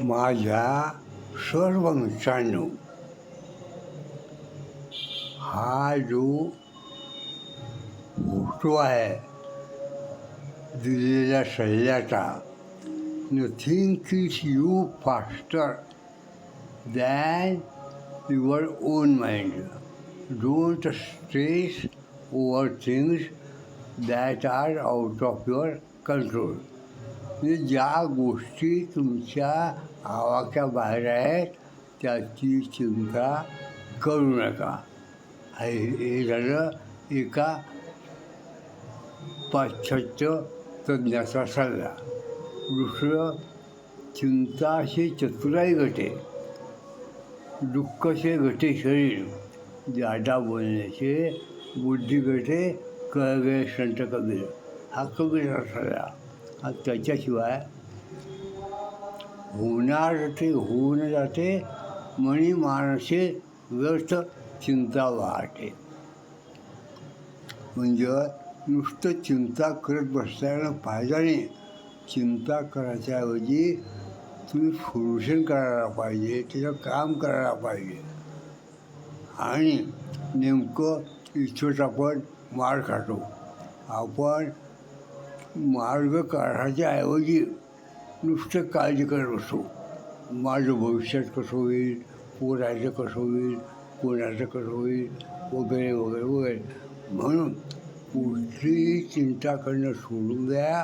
माझ्या सर्व मित्रांनो हा जो फोटो आहे दिलेल्या सल्ल्याचा nothing kills you faster than your own mind don't stress over things that are out of your control म्हणजे ज्या गोष्टी तुमच्या आवाक्या बाहेर आहेत त्याची चिंता करू नका. हे हे झालं एका पाश्चात्य तज्ज्ञाचा सल्ला. दुसरं चिंता से चतुराई घटे. दुःख से घटे शरीर. जाडा बोलण्याचे बुद्धी घटे कळगे संत कबीर. हा कबीर सल्ला. त्याच्याशिवाय होणार ते होऊन जाते म्हणी माणसे व्यर्थ चिंता वाहते म्हणजे नुसतं चिंता करत बसल्यानं फायदा नाही. चिंता करायच्याऐवजी तुम्ही सोल्युशन करायला पाहिजे त्याचं काम करायला पाहिजे. आणि नेमकं इच्छोच आपण मार खातो. आपण मार्ग काढायच्या ऐवजी नुसतं काळजी करत असतो माझं भविष्यात कसं होईल पोराचं कसं होईल कोणाचं कसं होईल वगैरे वगैरे वगैरे. म्हणून कुठलीही चिंता करणं सोडून द्या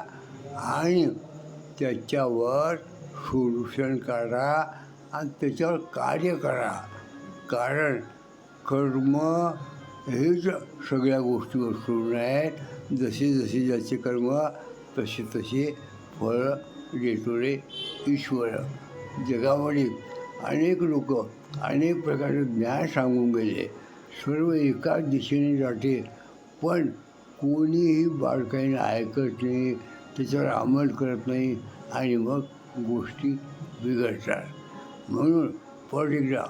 आणि त्याच्यावर सोल्युशन काढा आणि त्याच्यावर कार्य करा. कारण कर्म हेच सगळ्या गोष्टी सोडून आहेत. जसे जसे ज्याचे कर्म तसे तसे फळ देतो रे ईश्वर जगामध्ये अनेक लोक अनेक प्रकारचे ज्ञान सांगून गेले. सर्व एकाच दिशेने जाते. पण कोणीही बाळकाईने ऐकत नाही त्याच्यावर अंमल करत नाही आणि मग गोष्टी बिघडतात. म्हणून परत एकदा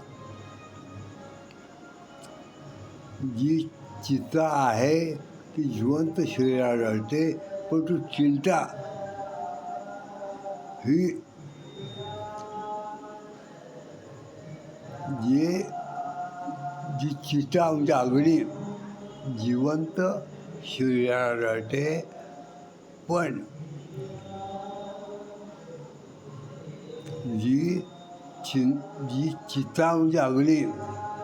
जी चिंता आहे ती जिवंत शरीराला आढळते पण तू चिंता ही जे जी चिता म्हणजे अग्नी जिवंत शरीराला आढळते पण जी चिं जी चिता म्हणजे अग्नी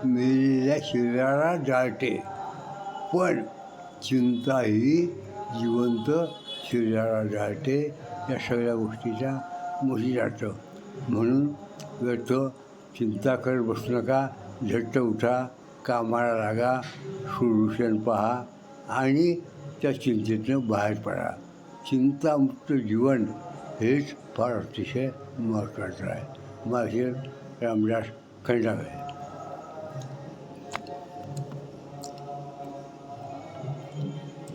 मेलेल्या शरीराला जाळते. पण चिंता ही जिवंत शरीराला जाळते या सगळ्या गोष्टीच्या मुली जातं. म्हणून व्यर्थ चिंता करत बसू नका झट्ट उठा कामाला लागा सोल्युशन पहा आणि त्या चिंतेतनं बाहेर पडा. चिंतामुक्त जीवन हेच फार अतिशय महत्त्वाचं आहे. माझे रामदास खंडागळे